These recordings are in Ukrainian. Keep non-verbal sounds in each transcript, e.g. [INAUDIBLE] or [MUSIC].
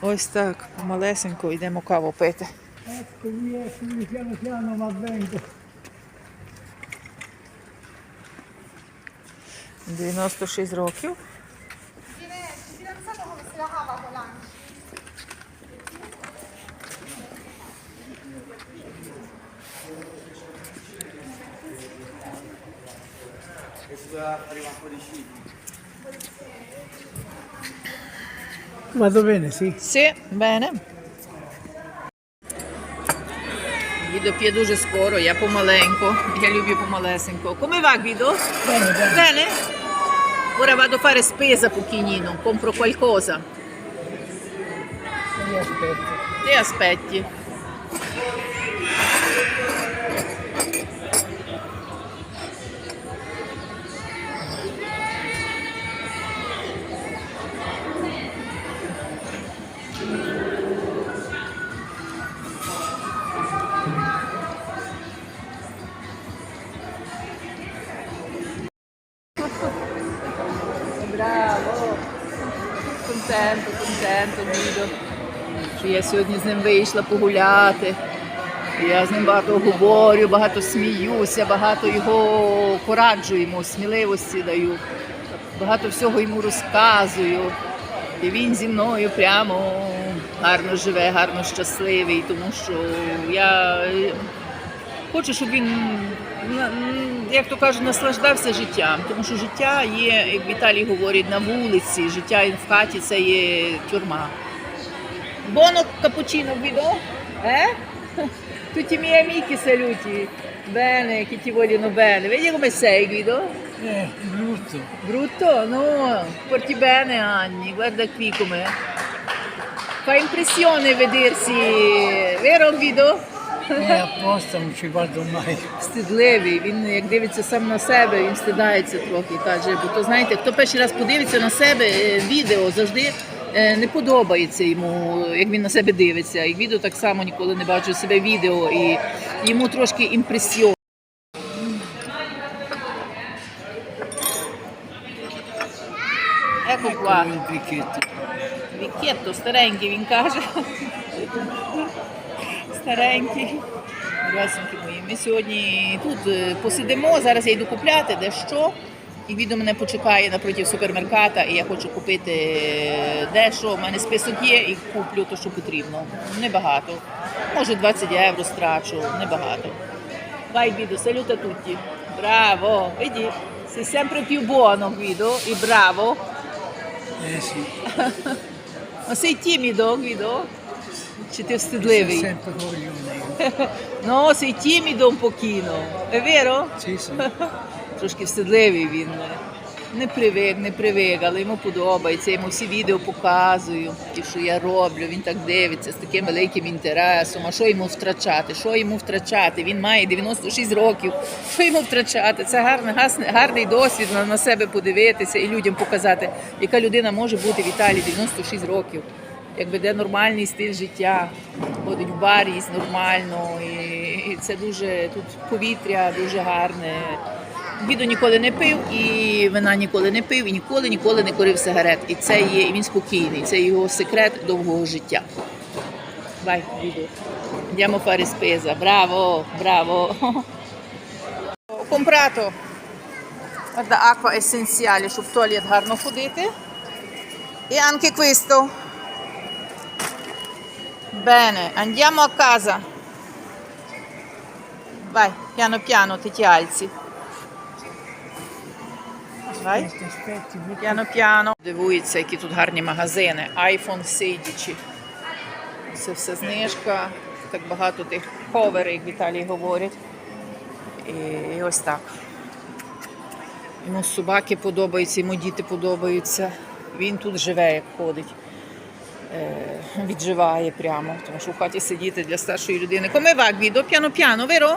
Ось так, малесенько йдемо каву пити. Ecco, via, qui piano piano va Vado bene, sì. Sì, bene. Guido pije duže skoro, ja pomalenko, ja ljubio pomalesenko. Come va Guido? Bene, bene. Bene? Ora vado a fare spesa pochinino, compro qualcosa. Ti aspetti. Ti aspetti. Я сьогодні з ним вийшла погуляти. Я з ним багато говорю, багато сміюся, багато його пораджую йому, сміливості даю, багато всього йому розказую. І він зі мною прямо гарно живе, гарно щасливий, тому що я хочу, щоб він, як то кажуть, наслаждався життям, тому що життя є, як Віталій говорить, на вулиці, життя в хаті це є тюрма. Cappuccino Guido? Eh? Tutti i miei amici saluti. Bene, che ti vogliono bene. Vedi come sei Guido? Eh, brutto. Brutto? No, porti bene Anni, guarda qui com'è. Fa impressione vedersi, vero Guido? Eh, apposta non ci guardo mai. Стидливий, він як дивиться сам на себе, він стидається трохи. Каже, бо то знаєте, хто перший раз подивиться на себе е, відео, завжди е, не подобається йому, як він на себе дивиться. І відео так само ніколи не бачив себе відео, і йому трошки імпресіон. Picchetto. вікетто, старенький, він каже. Старенький. Ми сьогодні тут е, посидимо. Зараз я йду купляти дещо. І відео мене почекає напроти супермерката, і я хочу купити е, дещо. У мене список є і куплю те, що потрібно. Небагато. Може 20 євро страчу, небагато. Vai Guido, saluta tutti. Bravo, vedi? Sei sempre più buono Guido e bravo. Eh sì, Ma sei timido Guido? Чи ти встидливий? sempre coglione. No, sei timido un pochino, è vero? Sì, sì. Трошки встидливий він. Не привик, не привик, але йому подобається. Йому всі відео показую, ті, що я роблю. Він так дивиться з таким великим інтересом. А що йому втрачати? Що йому втрачати? Він має 96 років. Що йому втрачати? Це гарний, гарний досвід на, себе подивитися і людям показати, яка людина може бути в Італії 96 років. Як веде нормальний стиль життя, ходить в бар, їсть нормально. І, і це дуже тут повітря дуже гарне. Віду ніколи не пив, і вина ніколи не пив, і ніколи ніколи не курив сигарет. І це є, і він спокійний. Це його секрет довгого життя. Guido. Andiamo a fare spesa. Bravo, bravo. Ho comprato guarda, щоб в туалет гарно ходити. E anche questo. Bene, andiamo a casa. Vai, piano piano ti alzi. Aspetti. Piano piano. Дивується, які тут гарні магазини. iPhone 16. Це все знижка. Так багато тих ковер, як Віталій говорить. І ось так. Йому собаки подобаються, йому діти подобаються. Він тут живе, як ходить. Е, відживає прямо, тому що в хаті сидіти для старшої людини. Guido? Piano piano, vero?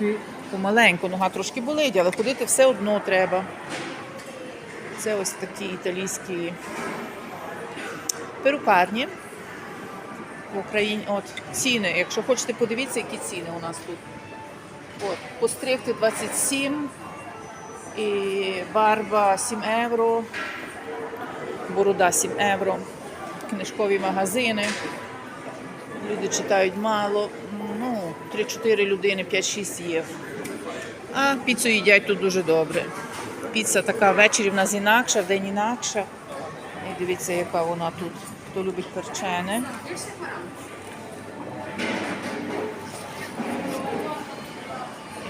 Sì, Помаленьку, нога трошки болить, але ходити все одно треба. Це ось такі італійські перукарні в Україні. От ціни. Якщо хочете, подивіться, які ціни у нас тут. От, постригти 27 і барба 7 євро, борода 7 євро. книжкові магазини. Люди читають мало. Ну, 3-4 людини, 5-6 є. А піцу їдять тут дуже добре. Піца така ввечері в нас інакша, вдень інакша. І дивіться, яка вона тут. Хто любить перчене.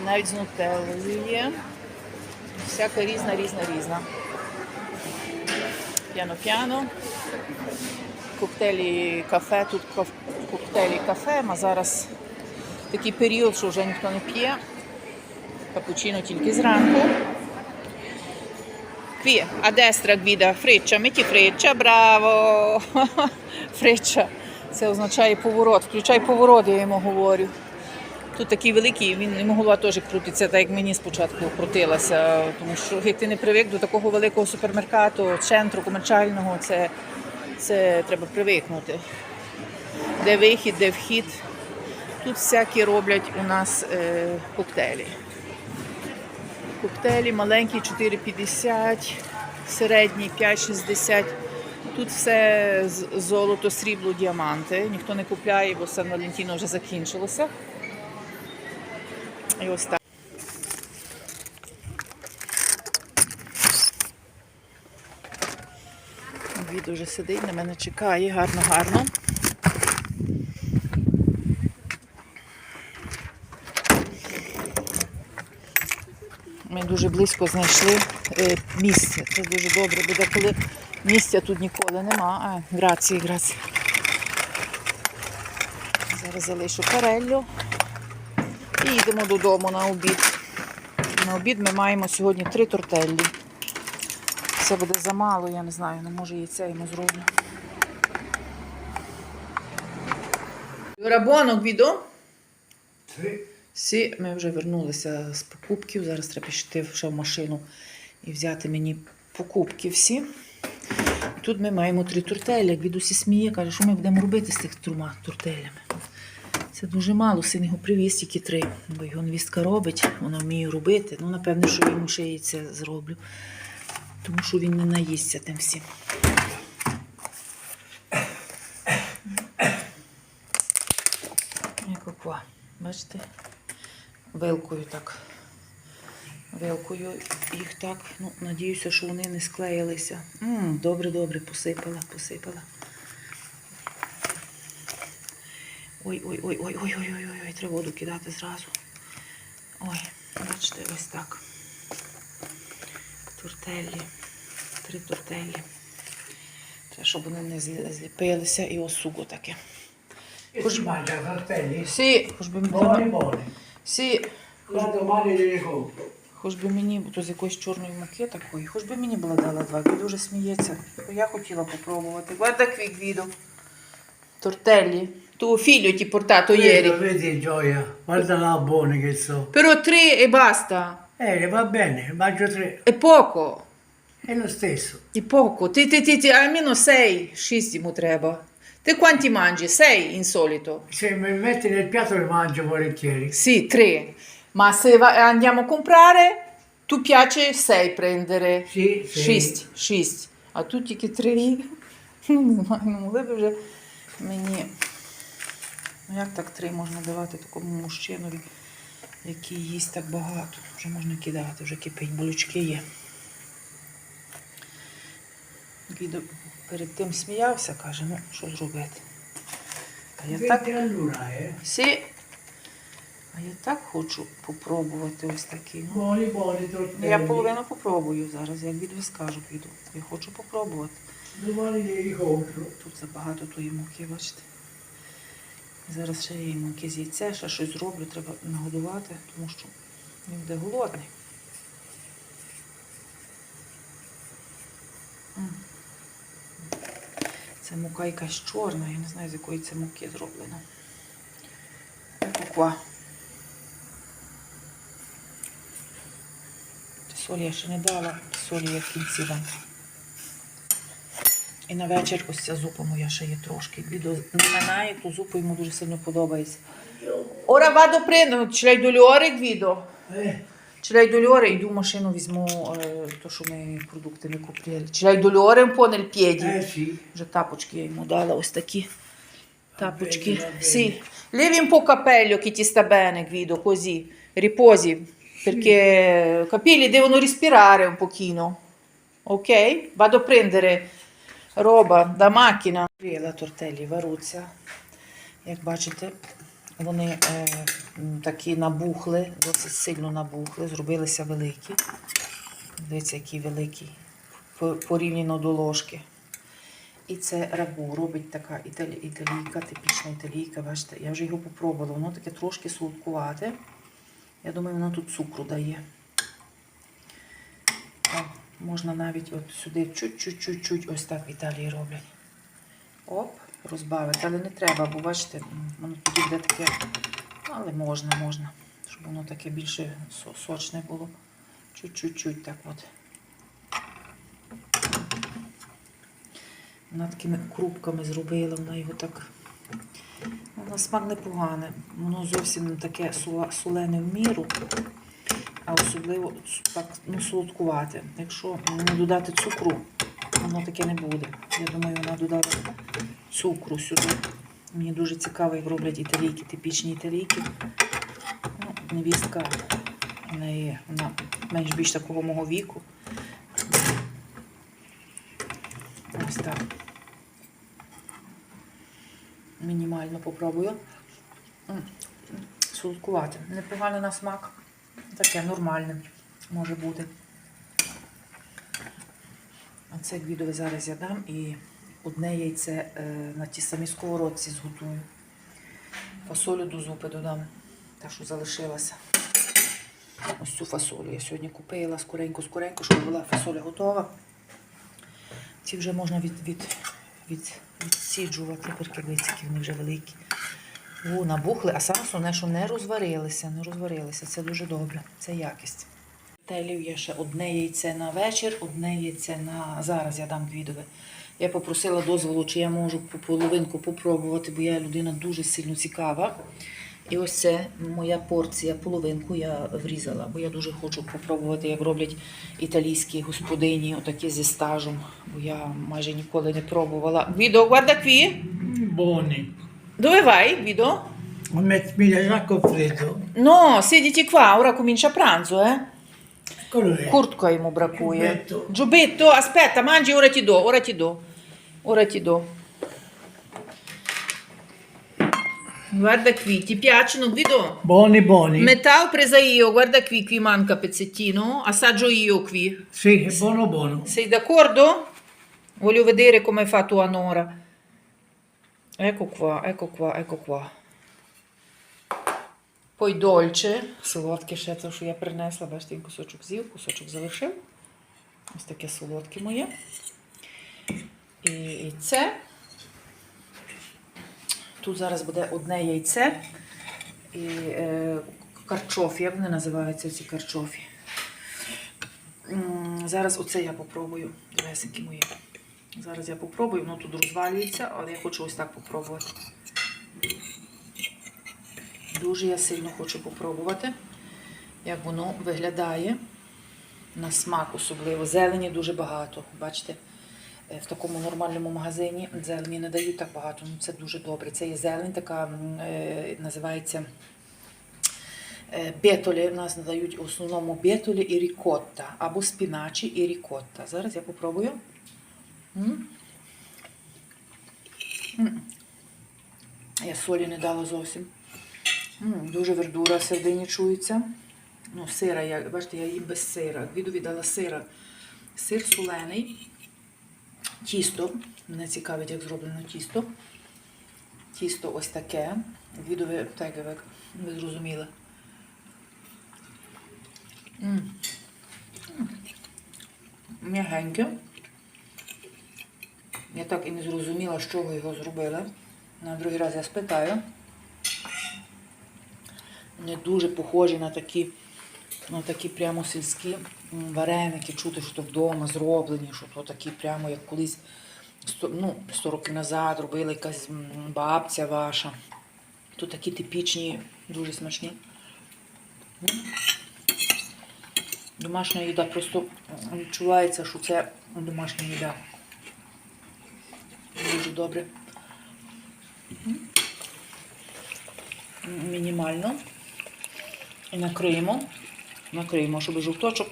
І навіть з нутеллою є. Всяка різна, різна, різна. П'яно-п'яно. Коктейлі кафе, тут коктейлі кафе, а зараз такий період, що вже ніхто не п'є. Капучино тільки зранку. Qui, a destra guida фрича, metti фрича, браво! Фрича. Це означає поворот. Включай поворот, я йому говорю. Тут такий великий, він йому голова теж крутиться, так як мені спочатку крутилася. Тому що як ти не привик до такого великого супермеркату, центру комерчального, це, це треба привикнути. Де вихід, де вхід. Тут всякі роблять у нас е, коктейлі. Коктейлі маленькі 4,50, середні 5,60. Тут все золото, срібло, діаманти. Ніхто не купляє, бо Сан Валентіно вже закінчилося. І ось так. Від уже сидить, на мене чекає, гарно, дуже близько знайшли е, місце. Це дуже добре, бо коли місця тут ніколи нема. А, грації, грації. Зараз залишу кареллю і йдемо додому на обід. На обід ми маємо сьогодні три тортеллі. Це буде замало, я не знаю, не може яйця йому зроблю. Рабонок відо? Три. Всі ми вже вернулися з покупків. Зараз треба піти ще в машину і взяти мені покупки всі. Тут ми маємо три тортелі. Як відусі сміє, каже, що ми будемо робити з тих трьома тортелями. Це дуже мало, син його привіз тільки три, бо його невістка робить, вона вміє робити. Ну, напевно, що йому ще і це зроблю, тому що він не наїсться тим всім. Бачите? вилкою так. Вилкою їх так. Ну, Надіюся, що вони не склеїлися. Добре-добре, посипала, посипала. Ой-ой-ой-ой-ой-ой-ой-ой, треба воду кидати зразу. Ой, бачите, ось так. Тортелі. Три тортелі. Треба, щоб вони не зліпилися і осуго таке. Хоч би mangia fratelli? Сі, хоч би. Хоч би мені, то з якоїсь чорної муки такої, хоч би мені була дала два. Він дуже сміється. Я хотіла попробувати. Guarda qui Guido. Tortelli. Tu figlio ti portato ieri. Vedi Gioia, guarda là buoni che so. Però tre e basta. Eh, va bene, mangio tre. È poco. È lo stesso. È poco. Ti, ti, ti, ti, almeno sei. Шість йому треба. Ти quanti mangi? Sei in solito? Se mi metti nel piatto li mangio volentieri. Sì, tre. Ma se va- andiamo a comprare, tu piace sei prendere. Sì, sì. Шість. Шість. А тут тільки три. Ну, не знаю, не могли б вже мені. Ну як так три можна давати такому мужчинові, який їсть так багато. Вже можна кидати, вже кипить, болючки є. Гідо перед тим сміявся, каже, ну що зробити. А я так 20. Сі. А я так хочу попробувати ось такий. Ну, я половину попробую зараз, як від скажу, піду. Я хочу попробувати. Тут забагато тої муки, бачите. Зараз ще є муки з яйця, ще щось зроблю, треба нагодувати, тому що він буде голодний. Це мука якась чорна, я не знаю, з якої це муки зроблено. Куква. Солі я ще не дала, солі я в кінці дам. І на вечір ось ця зупа моя ще є трошки. Відео не ту зупу йому дуже сильно подобається. Ora vado a prendere, ce l'hai due ore Guido? Eh, Чиляй до Льори, йду машину візьму, е, то, що ми продукти не купили. Чиляй до Льори. Eh sì. Вже тапочки я йому дала, ось такі тапочки. Sì. Levi un po' capello che ti sta bene, Guido, così. Riposi, perché i capelli devono respirare un pochino. Ok? Vado a prendere roba da macchina. La тортелі варуться. Як бачите, вони е, такі набухли, досить сильно набухли, зробилися великі. Дивіться, які великі порівняно до ложки. І це рагу робить така італі, італійка, типічна італійка. Бачите, я вже його попробувала. Воно таке трошки солодкувате. Я думаю, воно тут цукру дає. О, можна навіть от сюди чуть-чуть-чуть ось так в Італії роблять. Оп, розбавити. Але не треба, бо бачите, воно тоді буде таке. Але можна, можна. Щоб воно таке більше сочне було. Чуть-чуть так от. Вона такими крупками зробила, вона його так. На смак непогане. Воно зовсім не таке солене в міру, а особливо так ну, солодкувате. Якщо не додати цукру, воно таке не буде. Я думаю, вона додала цукру сюди. Мені дуже цікаво, як роблять італійки, типічні італійки. Ну, невістка в неї вона менш більш такого мого віку. Ось так. Мінімально попробую. Солодкувати. Непогано на смак. Таке нормальне може бути. А це відео зараз я дам і одне яйце е, на тій самій сковородці зготую. Фасолю до зупи додам. Та, що залишилася. Ось цю фасолю я сьогодні купила скоренько-скоренько, щоб була фасоля готова. Ці вже можна від, від, від, відсіджувати, перкервиці, які вони вже великі. О, набухли, а саме основне, що не розварилися, не розварилися. Це дуже добре, це якість. Телів є ще одне яйце на вечір, одне яйце на зараз я дам відове. Я попросила дозволу, чи я можу по половинку попробувати, бо я людина дуже сильно цікава. І ось це моя порція, половинку я врізала, бо я дуже хочу попробувати, як роблять італійські господині, отакі зі стажем, бо я майже ніколи не пробувала. Відо, guarda qui. Buoni. Dove vai, Guido? Ma met- mi dai freddo? No, siediti qua, ora comincia pranzo, eh. Куртка йому бракує. Giubbetto, aspetta, mangi, ora ti do, ora ti do. Ora ti do. Guarda qui, ti piacciono, Guido? Buoni, buoni. Metà ho presa io, guarda qui, qui manca pezzettino, assaggio io qui. Sì, è buono, buono. Sei d'accordo? Voglio vedere come hai fatto a Nora. Ecco qua, ecco qua, ecco qua. Poi dolce, солодке ще те, що я принесла, бачите, кусочок з'їв, кусочок залишив. Ось таке солодке моє. І, це. Тут зараз буде одне яйце і е, карчофі, як вони називаються ці карчофі. Зараз оце я попробую. Дивесики мої. Зараз я попробую, воно тут розвалюється, але я хочу ось так попробувати. Дуже я сильно хочу попробувати, як воно виглядає на смак особливо. Зелені дуже багато. Бачите, в такому нормальному магазині зелені не дають так багато. Ну, це дуже добре. Це є зелень, така е, називається е, бетолі. У нас надають в основному бетолі і рікотта, або спіначі і рікотта. Зараз я попробую. Я солі не дала зовсім. Дуже вердура середині чується. Ну, сира, я, бачите, я їм без сира. Віду віддала сира. Сир солений. Тісто. Мене цікавить, як зроблено тісто. Тісто ось таке. Відове, так, як ви зрозуміли. М'ягеньке. Я так і не зрозуміла, з чого його зробили. На другий раз я спитаю. Вони дуже похожі на такі, на такі прямо сільські вареники, чути, що то вдома зроблені, що то такі прямо як колись ну, 100 років назад робила якась бабця ваша. Тут такі типічні, дуже смачні. Домашня їда просто відчувається, що це домашня їда. Дуже добре. Мінімально. І накриємо. Накриємо, щоб жовточок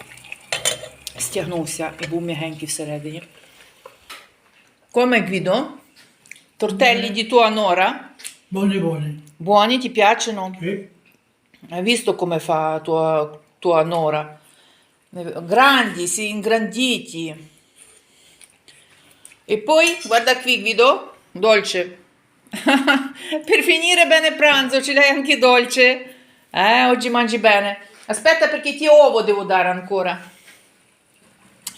стягнувся і був м'ягенький всередині. Come Guido? Tortelli di tua nora? Buoni, buoni. Buoni, ti piacciono? Sì. Hai visto come fa tua, tua nora? Grandi, sì, ingranditi. E poi, guarda qui Guido, dolce. [LAUGHS] per finire bene pranzo, ce l'hai anche dolce? Eh, oggi mangi bene. Aspetta perché ti ovo devo dare ancora.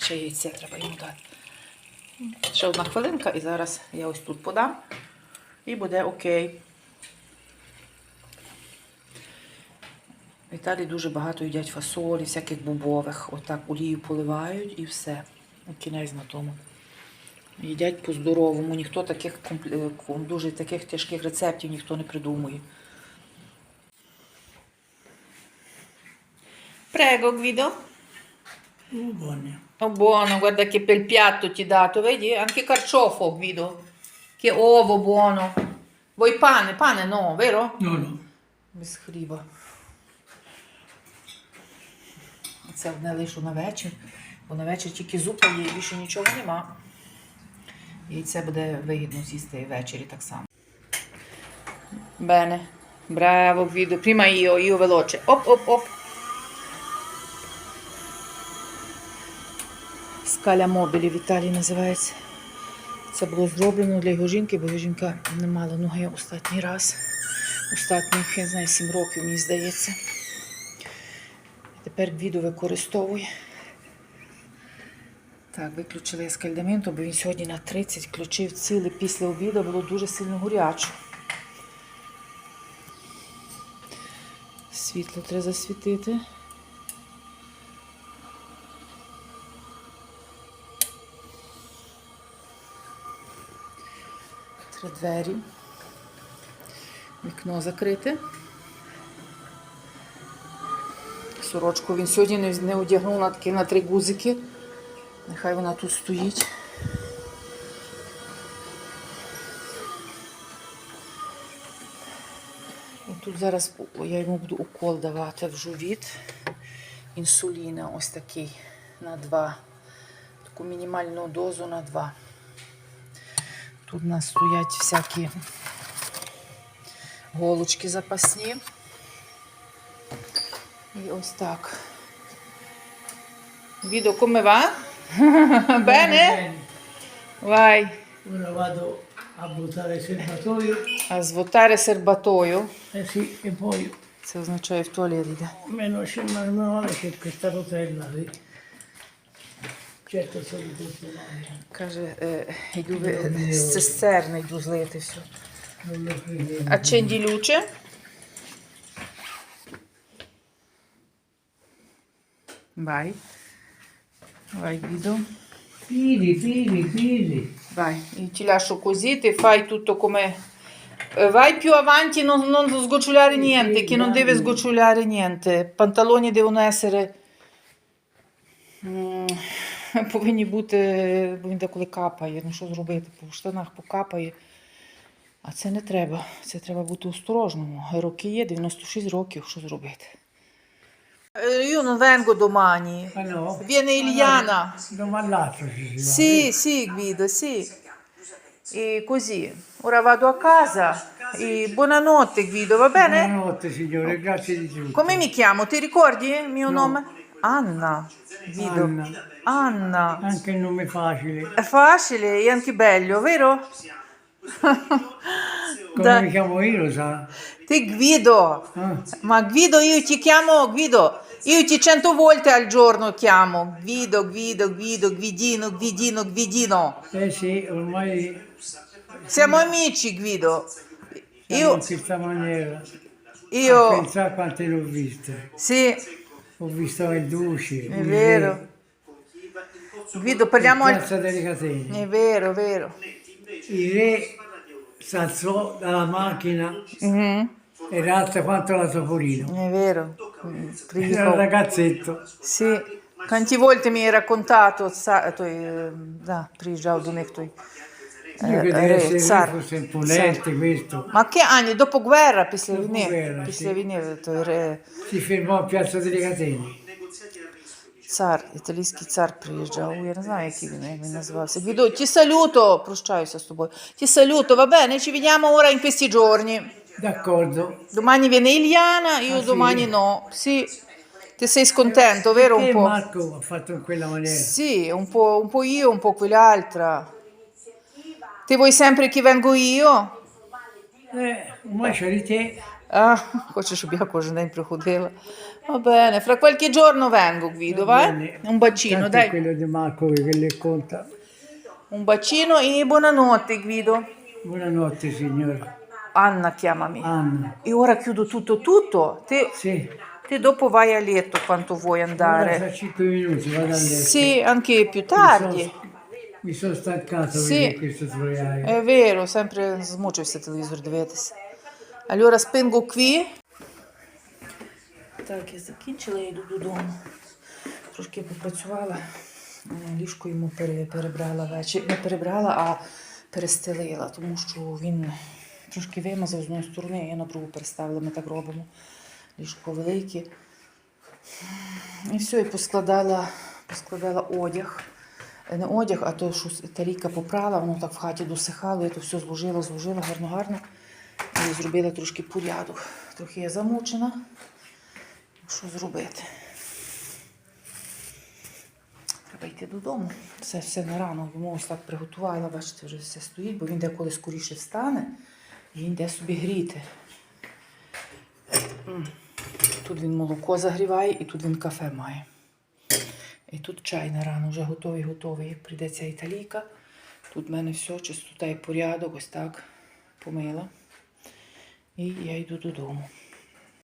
Ще яйце треба йому дати. Ще одна хвилинка, і зараз я ось тут подам. І буде окей. В Італії дуже багато їдять фасолі, всяких бобових. Отак олію поливають і все. Кінець на тому. Їдять по-здоровому. Ніхто таких е, дуже таких тяжких рецептів ніхто не придумує. Prego, Guido. Uh, buoni. Oh, buono, guarda che bel piatto ti ho dato, vedi? Anche carciofo, Guido. Che ovo buono. Vuoi pane? Pane no, vero? No, no. Без хліба. Це одне лишу на вечір, бо на вечір тільки зупа є і більше нічого нема. І це буде вигідно з'їсти ввечері так само. Bene, bravo Guido. Prima io, io veloce. Оп, оп, оп. Скаля мобілі в Італії називається. Це було зроблено для його жінки, бо його жінка не мала ноги останній раз. Останніх, я знаю, 7 років, мені здається. Тепер Гвідо використовує. Так, виключили скальдаменту, бо він сьогодні на 30 включив ціле після обіду, було дуже сильно горяче. Світло треба засвітити. Три двері. Вікно закрите. Сорочку він сьогодні не, одягнув на такі на три гузики. Нехай вона тут стоїть. І тут зараз я йому буду укол давати в живіт. Інсуліна ось такий на два. Таку мінімальну дозу на два. Тут у нас стоять всякі голочки запасні. І ось так. Serbatoio. a svuotare serbatoio. Eh sì, e poi Це означає в туалет йде. meno c'è male che questa rotella, sì. Certo sono tutte male. Каже, е, йду ви- з цистерни йду злити все. Non lo credevo. Accendi luce. Vai. Vai Guido. Fili, fili, fili. Vai, io ti lascio così, te fai tutto come... Eh, Vai più avanti, non, non sgocciolare niente, che non deve sgocciolare niente. Pantaloni devono essere... м, Повинні бути, бо він деколи капає. Ну що зробити? По штанах покапає. А це не треба. Це треба бути осторожному. Роки є, 96 років, що зробити? Io non vengo domani. Ah no? Viene Iliana. Si va. Sì, sì, Guido, sì. E così, ora vado a casa. E buonanotte, Guido, va bene? Buonanotte signore, grazie di tutto. Come mi chiamo? Ti ricordi il mio no. nome? Anna. Guido. Anna. Anna. Anche il nome facile. È facile e anche bello, vero? [LAUGHS] Come Da- mi chiamo io lo sa. Ti Guido. Ah, Ma Guido, io ti chiamo Guido. Io ti cento volte al giorno chiamo. Guido, Guido, Guido, Guidino, Guidino, Guidino. Eh sì, ormai Siamo amici, Guido. siamo Io, in questa maniera. A io, pensare quante ne ho viste. sì, ho visto il Duci. È vero. Guido, parliamo... In Piazza delle Catene. È vero, è vero. Il re si alzò dalla macchina mm-hmm. era alta quanto la Topolino. È vero. Prima era un ragazzetto. Sì. Quanti volte mi hai raccontato, eh, da, prijeđao do приїжджав до них той. Io е, che deve ре- essere цар. fosse imponente questo. Ma che anni? Dopo guerra, після Dopo війни? guerra, Після sì. війни той ре- Si fermò a Piazza delle Catene. цар, італійський цар приїжджав. Ой, Я не знаю, який він, як він називався. Гвідо, ті салюто, прощаюся з тобою. Ті салюто, va bene, ci vediamo ora in questi giorni. D'accordo. Domani viene Iliana, io Ah, sì? domani no. Sì. Ti sei scontento, vero? Un Perché po'. Marco ha fatto in quella maniera? Sì, un po', un po' io, un po' quell'altra. Ti vuoi sempre che vengo io? Eh, ormai c'è di te. Ah, хочеш, щоб я кожен день приходила. Va bene, fra qualche giorno vengo, Guido, vai? Bene. Un bacino, Tanto è dai. quello di Marco che le conta. Un bacino e buonanotte, Guido. Buonanotte signora. Anna, chiamami. Anna. E ora chiudo tutto, tutto. Te, Sì. te dopo vai a letto quanto vuoi Ora andare. tra 5 minuti vado a letto. Sì, anche più Mi tardi. Mi sono stancato Sì. di questo troiaio. È vero, sempre змучився телевізор дивитися. Allora спинго qui. Так, я закінчила, я йду додому. Трошки попрацювала. Е, Ліжко йому пере- перебрала вечір. Не перебрала, а перестелила, тому що він трошки вимазав з одної сторони, а я на другу переставила. Ми так робимо. Ліжко велике. І все, і поскладала, поскладала одяг. Не одяг, а то, що с- тарійка попрала, воно так в хаті досихало, я то все зложила, зложила гарно-гарно. І зробила трошки порядок. Трохи я замучена. Що зробити? Треба йти додому. Це все на рано. Йому ось так приготувала, бачите, вже все стоїть, бо він деколи скоріше встане і йде собі гріти. Тут він молоко загріває і тут він кафе має. І тут чай на рано вже готовий, готовий. Як прийде ця італійка, тут в мене все, чистота і порядок, ось так помила. І я йду додому.